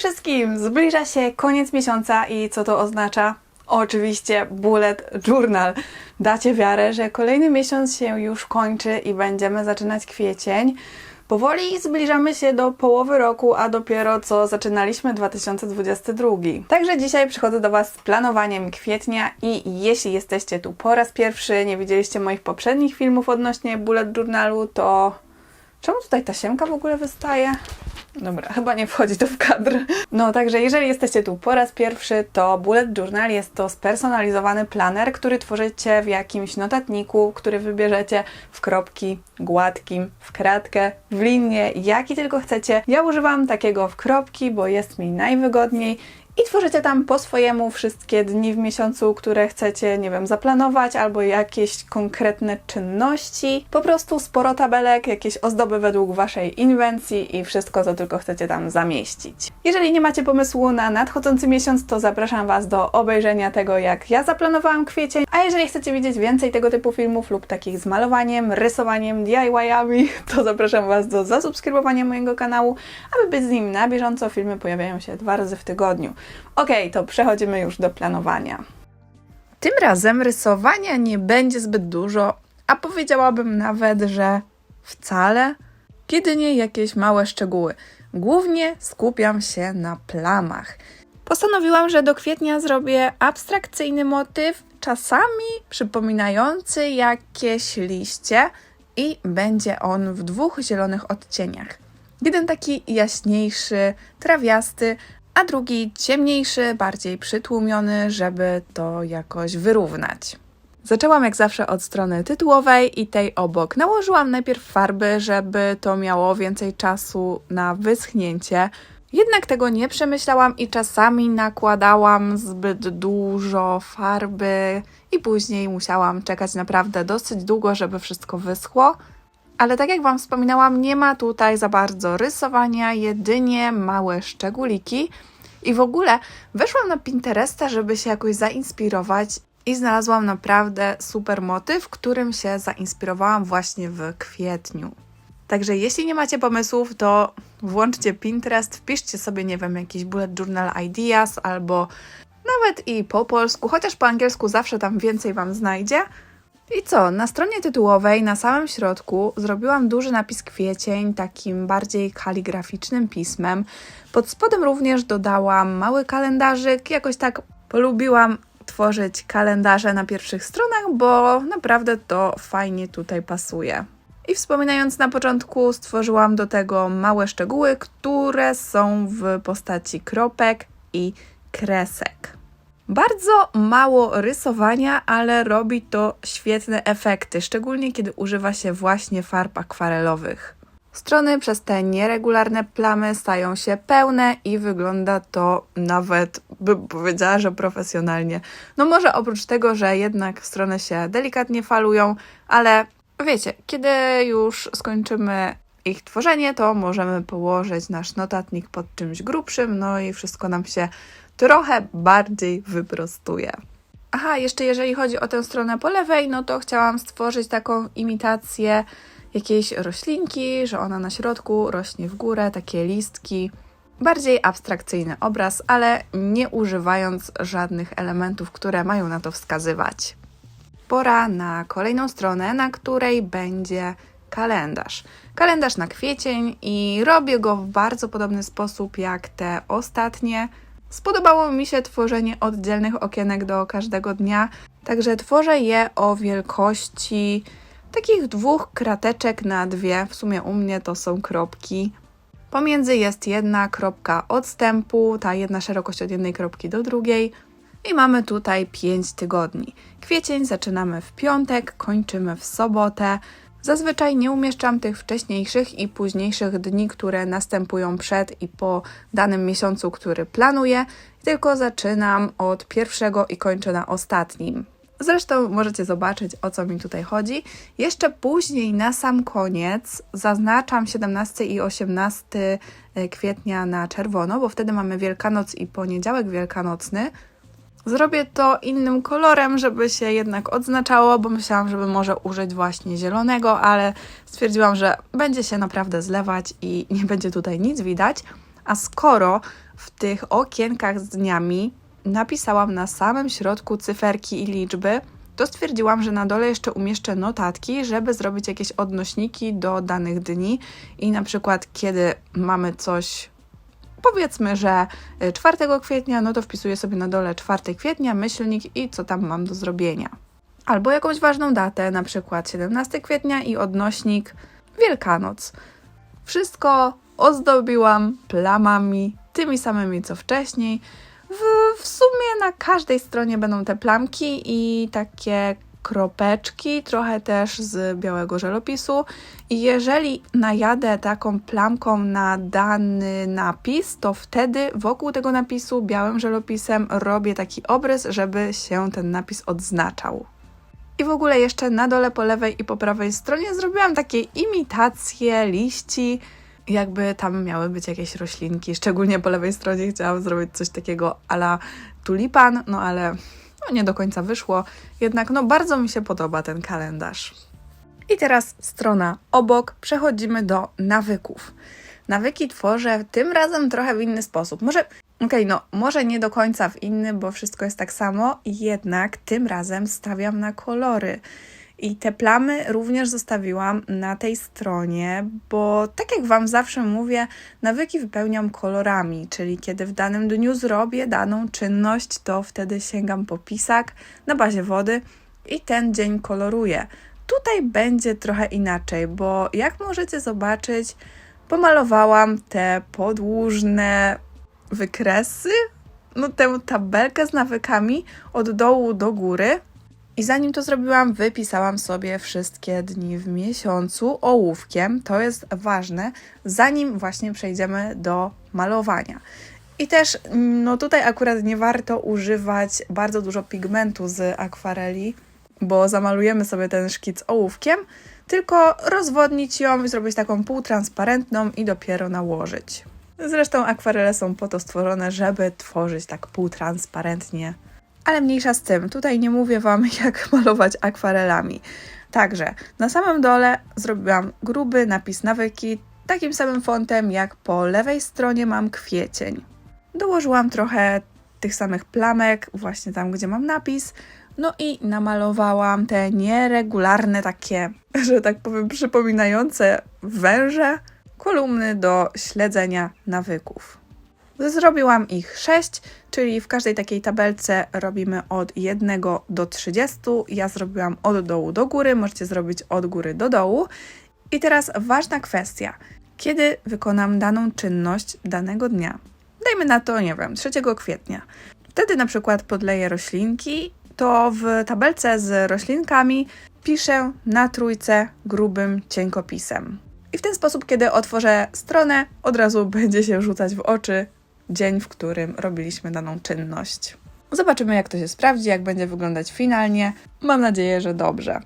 wszystkim! Zbliża się koniec miesiąca i co to oznacza? Oczywiście bullet journal. Dacie wiarę, że kolejny miesiąc się już kończy i będziemy zaczynać kwiecień. Powoli zbliżamy się do połowy roku, a dopiero co zaczynaliśmy 2022. Także dzisiaj przychodzę do Was z planowaniem kwietnia i jeśli jesteście tu po raz pierwszy, nie widzieliście moich poprzednich filmów odnośnie bullet journalu, to czemu tutaj ta siemka w ogóle wystaje? Dobra, chyba nie wchodzi to w kadr. No, także jeżeli jesteście tu po raz pierwszy, to Bullet Journal jest to spersonalizowany planer, który tworzycie w jakimś notatniku, który wybierzecie w kropki, gładkim, w kratkę, w linię, jaki tylko chcecie. Ja używam takiego w kropki, bo jest mi najwygodniej i tworzycie tam po swojemu wszystkie dni w miesiącu, które chcecie, nie wiem, zaplanować, albo jakieś konkretne czynności. Po prostu sporo tabelek, jakieś ozdoby według Waszej inwencji i wszystko, co tylko chcecie tam zamieścić. Jeżeli nie macie pomysłu na nadchodzący miesiąc, to zapraszam Was do obejrzenia tego, jak ja zaplanowałam kwiecień. A jeżeli chcecie widzieć więcej tego typu filmów lub takich z malowaniem, rysowaniem, DIY-ami, to zapraszam Was do zasubskrybowania mojego kanału, aby być z nim na bieżąco. Filmy pojawiają się dwa razy w tygodniu. Ok, to przechodzimy już do planowania. Tym razem rysowania nie będzie zbyt dużo, a powiedziałabym nawet, że wcale. Jedynie jakieś małe szczegóły. Głównie skupiam się na plamach. Postanowiłam, że do kwietnia zrobię abstrakcyjny motyw, czasami przypominający jakieś liście, i będzie on w dwóch zielonych odcieniach. Jeden taki jaśniejszy, trawiasty, a drugi ciemniejszy, bardziej przytłumiony, żeby to jakoś wyrównać. Zaczęłam jak zawsze od strony tytułowej i tej obok. Nałożyłam najpierw farby, żeby to miało więcej czasu na wyschnięcie. Jednak tego nie przemyślałam i czasami nakładałam zbyt dużo farby i później musiałam czekać naprawdę dosyć długo, żeby wszystko wyschło. Ale tak jak Wam wspominałam, nie ma tutaj za bardzo rysowania, jedynie małe szczególiki. I w ogóle weszłam na Pinteresta, żeby się jakoś zainspirować i znalazłam naprawdę super motyw, którym się zainspirowałam właśnie w kwietniu. Także jeśli nie macie pomysłów, to włączcie Pinterest, wpiszcie sobie, nie wiem, jakiś bullet journal ideas albo nawet i po polsku, chociaż po angielsku zawsze tam więcej Wam znajdzie. I co? Na stronie tytułowej, na samym środku, zrobiłam duży napis kwiecień, takim bardziej kaligraficznym pismem. Pod spodem również dodałam mały kalendarzyk. Jakoś tak polubiłam tworzyć kalendarze na pierwszych stronach, bo naprawdę to fajnie tutaj pasuje. I wspominając na początku, stworzyłam do tego małe szczegóły, które są w postaci kropek i kresek. Bardzo mało rysowania, ale robi to świetne efekty, szczególnie kiedy używa się właśnie farb akwarelowych. Strony przez te nieregularne plamy stają się pełne i wygląda to nawet, bym powiedziała, że profesjonalnie. No może oprócz tego, że jednak strony się delikatnie falują, ale wiecie, kiedy już skończymy ich tworzenie, to możemy położyć nasz notatnik pod czymś grubszym, no i wszystko nam się trochę bardziej wyprostuje. Aha, jeszcze jeżeli chodzi o tę stronę po lewej, no to chciałam stworzyć taką imitację jakiejś roślinki, że ona na środku rośnie w górę, takie listki. Bardziej abstrakcyjny obraz, ale nie używając żadnych elementów, które mają na to wskazywać. Pora na kolejną stronę, na której będzie kalendarz. Kalendarz na kwiecień i robię go w bardzo podobny sposób jak te ostatnie. Spodobało mi się tworzenie oddzielnych okienek do każdego dnia, także tworzę je o wielkości takich dwóch krateczek na dwie. W sumie u mnie to są kropki. Pomiędzy jest jedna kropka odstępu, ta jedna szerokość od jednej kropki do drugiej. I mamy tutaj 5 tygodni. Kwiecień zaczynamy w piątek, kończymy w sobotę. Zazwyczaj nie umieszczam tych wcześniejszych i późniejszych dni, które następują przed i po danym miesiącu, który planuję, tylko zaczynam od pierwszego i kończę na ostatnim. Zresztą możecie zobaczyć, o co mi tutaj chodzi. Jeszcze później, na sam koniec, zaznaczam 17 i 18 kwietnia na czerwono, bo wtedy mamy Wielkanoc i poniedziałek wielkanocny. Zrobię to innym kolorem, żeby się jednak odznaczało, bo myślałam, żeby może użyć właśnie zielonego, ale stwierdziłam, że będzie się naprawdę zlewać i nie będzie tutaj nic widać. A skoro w tych okienkach z dniami napisałam na samym środku cyferki i liczby, to stwierdziłam, że na dole jeszcze umieszczę notatki, żeby zrobić jakieś odnośniki do danych dni i na przykład kiedy mamy coś powiedzmy, że y, 4 kwietnia, no to wpisuję sobie na dole 4 kwietnia, myślnik i co tam mam do zrobienia. Albo jakąś ważną datę, na przykład 17 kwietnia i odnośnik Wielkanoc. Wszystko ozdobiłam plamami, tymi samymi co wcześniej. W, w sumie na każdej stronie będą te plamki i takie kropeczki, trochę też z białego żelopisu. I jeżeli najadę taką plamką na dany napis, to wtedy wokół tego napisu białym żelopisem robię taki obrys, żeby się ten napis odznaczał. I w ogóle jeszcze na dole po lewej i po prawej stronie zrobiłam takie imitacje liści, jakby tam miały być jakieś roślinki. Szczególnie po lewej stronie chciałam zrobić coś takiego ala tulipan, no ale no nie do końca wyszło. Jednak no bardzo mi się podoba ten kalendarz. I teraz strona obok, przechodzimy do nawyków. Nawyki tworzę tym razem trochę w inny sposób. Może, okej, no, może nie do końca w inny, bo wszystko jest tak samo, jednak tym razem stawiam na kolory. I te plamy również zostawiłam na tej stronie, bo tak jak Wam zawsze mówię, nawyki wypełniam kolorami, czyli kiedy w danym dniu zrobię daną czynność, to wtedy sięgam po pisak na bazie wody i ten dzień koloruję. Tutaj będzie trochę inaczej, bo jak możecie zobaczyć, pomalowałam te podłużne wykresy, no tę tabelkę z nawykami od dołu do góry. I zanim to zrobiłam, wypisałam sobie wszystkie dni w miesiącu ołówkiem. To jest ważne, zanim właśnie przejdziemy do malowania. I też, no tutaj akurat nie warto używać bardzo dużo pigmentu z akwareli, bo zamalujemy sobie ten szkic ołówkiem, tylko rozwodnić ją i zrobić taką półtransparentną i dopiero nałożyć. Zresztą akwarele są po to stworzone, żeby tworzyć tak półtransparentnie. Ale mniejsza z tym, tutaj nie mówię Wam, jak malować akwarelami. Także na samym dole zrobiłam gruby napis nawyki, takim samym fontem jak po lewej stronie mam kwiecień. Dołożyłam trochę tych samych plamek, właśnie tam, gdzie mam napis, no i namalowałam te nieregularne, takie, że tak powiem, przypominające węże, kolumny do śledzenia nawyków. Zrobiłam ich 6, czyli w każdej takiej tabelce robimy od 1 do 30. Ja zrobiłam od dołu do góry, możecie zrobić od góry do dołu. I teraz ważna kwestia. Kiedy wykonam daną czynność danego dnia? Dajmy na to, nie wiem, 3 kwietnia. Wtedy na przykład podleję roślinki, to w tabelce z roślinkami piszę na trójce grubym cienkopisem. I w ten sposób, kiedy otworzę stronę, od razu będzie się rzucać w oczy dzień, w którym robiliśmy daną czynność. Zobaczymy, jak to się sprawdzi, jak będzie wyglądać finalnie. Mam nadzieję, że dobrze.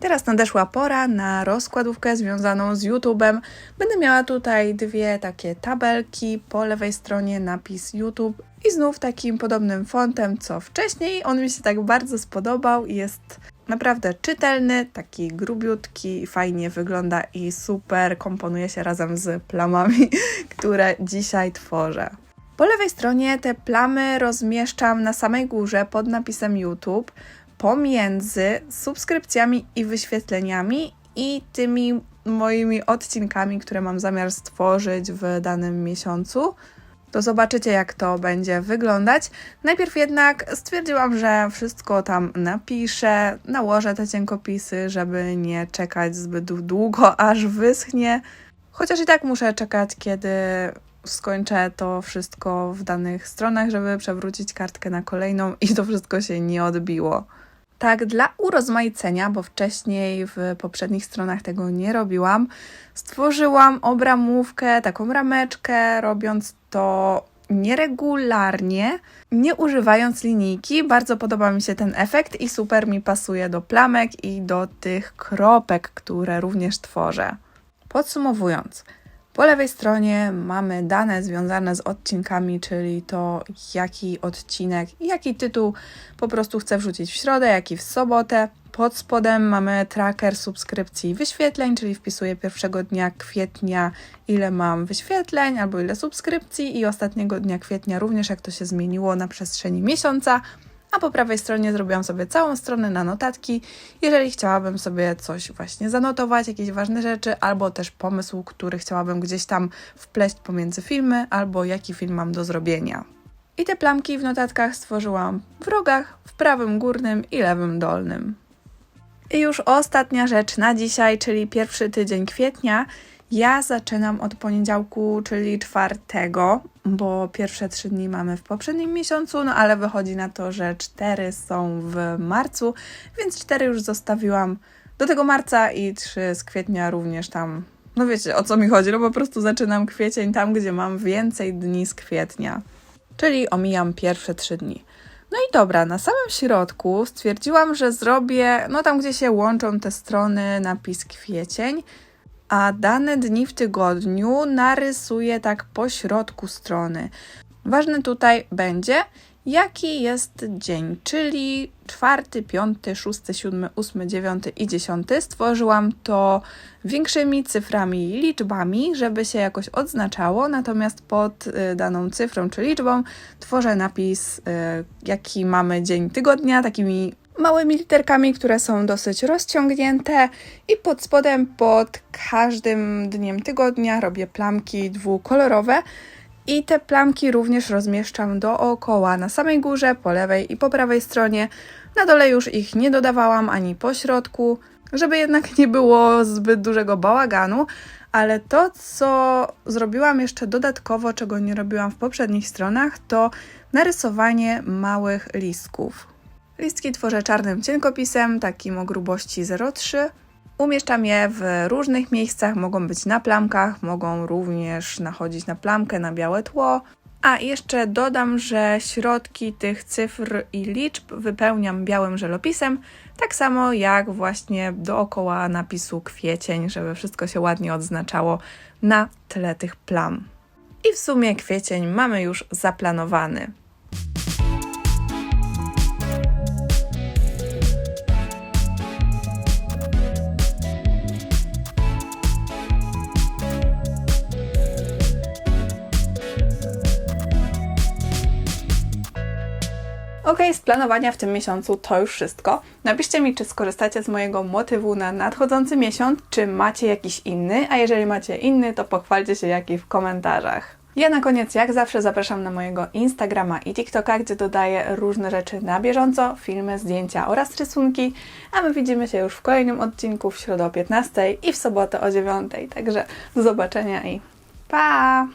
Teraz nadeszła pora na rozkładówkę związaną z YouTube'em. Będę miała tutaj dwie takie tabelki. Po lewej stronie napis YouTube i znów takim podobnym fontem co wcześniej. On mi się tak bardzo spodobał i jest naprawdę czytelny, taki grubiutki, fajnie wygląda i super komponuje się razem z plamami, które dzisiaj tworzę. Po lewej stronie te plamy rozmieszczam na samej górze pod napisem YouTube pomiędzy subskrypcjami i wyświetleniami i tymi moimi odcinkami, które mam zamiar stworzyć w danym miesiącu. To zobaczycie, jak to będzie wyglądać. Najpierw jednak stwierdziłam, że wszystko tam napiszę, nałożę te cienkopisy, żeby nie czekać zbyt długo, aż wyschnie. Chociaż i tak muszę czekać, kiedy skończę to wszystko w danych stronach, żeby przewrócić kartkę na kolejną i to wszystko się nie odbiło. Tak, dla urozmaicenia, bo wcześniej w poprzednich stronach tego nie robiłam, stworzyłam obramówkę, taką rameczkę, robiąc to nieregularnie, nie używając linijki. Bardzo podoba mi się ten efekt i super mi pasuje do plamek i do tych kropek, które również tworzę. Podsumowując, Po lewej stronie mamy dane związane z odcinkami, czyli to jaki odcinek i jaki tytuł po prostu chcę wrzucić w środę, jaki w sobotę. Pod spodem mamy tracker subskrypcji i wyświetleń, czyli wpisuję pierwszego dnia kwietnia, ile mam wyświetleń albo ile subskrypcji, i ostatniego dnia kwietnia również, jak to się zmieniło na przestrzeni miesiąca. A po prawej stronie zrobiłam sobie całą stronę na notatki, jeżeli chciałabym sobie coś właśnie zanotować, jakieś ważne rzeczy, albo też pomysł, który chciałabym gdzieś tam wpleść pomiędzy filmy, albo jaki film mam do zrobienia. I te plamki w notatkach stworzyłam w rogach, w prawym górnym i lewym dolnym. I już ostatnia rzecz na dzisiaj, czyli pierwszy tydzień kwietnia. Ja zaczynam od poniedziałku, czyli czwartego, bo pierwsze trzy dni mamy w poprzednim miesiącu, no ale wychodzi na to, że cztery są w marcu, więc cztery już zostawiłam do tego marca i trzy z kwietnia również tam. No wiecie o co mi chodzi, no po prostu zaczynam kwiecień tam, gdzie mam więcej dni z kwietnia, czyli omijam pierwsze trzy dni. No i dobra, na samym środku stwierdziłam, że zrobię, no tam gdzie się łączą te strony, napis kwiecień, a dane dni w tygodniu narysuję tak po środku strony. Ważne tutaj będzie, jaki jest dzień, czyli czwarty, piąty, szósty, siódmy, ósmy, dziewiąty i dziesiąty. Stworzyłam to większymi cyframi i liczbami, żeby się jakoś odznaczało, natomiast pod y, daną cyfrą czy liczbą tworzę napis, y, jaki mamy dzień tygodnia, takimi małymi literkami, które są dosyć rozciągnięte i pod spodem pod każdym dniem tygodnia robię plamki dwukolorowe i te plamki również rozmieszczam dookoła na samej górze, po lewej i po prawej stronie. Na dole już ich nie dodawałam ani po środku, żeby jednak nie było zbyt dużego bałaganu, ale to, co zrobiłam jeszcze dodatkowo, czego nie robiłam w poprzednich stronach, to narysowanie małych listków. Listki tworzę czarnym cienkopisem, takim o grubości 0,3. Umieszczam je w różnych miejscach, mogą być na plamkach, mogą również nachodzić na plamkę, na białe tło. A jeszcze dodam, że środki tych cyfr i liczb wypełniam białym żelopisem, tak samo jak właśnie dookoła napisu kwiecień, żeby wszystko się ładnie odznaczało na tle tych plam. I w sumie kwiecień mamy już zaplanowany. Ok, z planowania w tym miesiącu to już wszystko. Napiszcie mi, czy skorzystacie z mojego motywu na nadchodzący miesiąc, czy macie jakiś inny, a jeżeli macie inny, to pochwalcie się jaki w komentarzach. Ja na koniec, jak zawsze, zapraszam na mojego Instagrama i TikToka, gdzie dodaję różne rzeczy na bieżąco, filmy, zdjęcia oraz rysunki, a my widzimy się już w kolejnym odcinku w środę o 15 i w sobotę o 9. Także do zobaczenia i pa!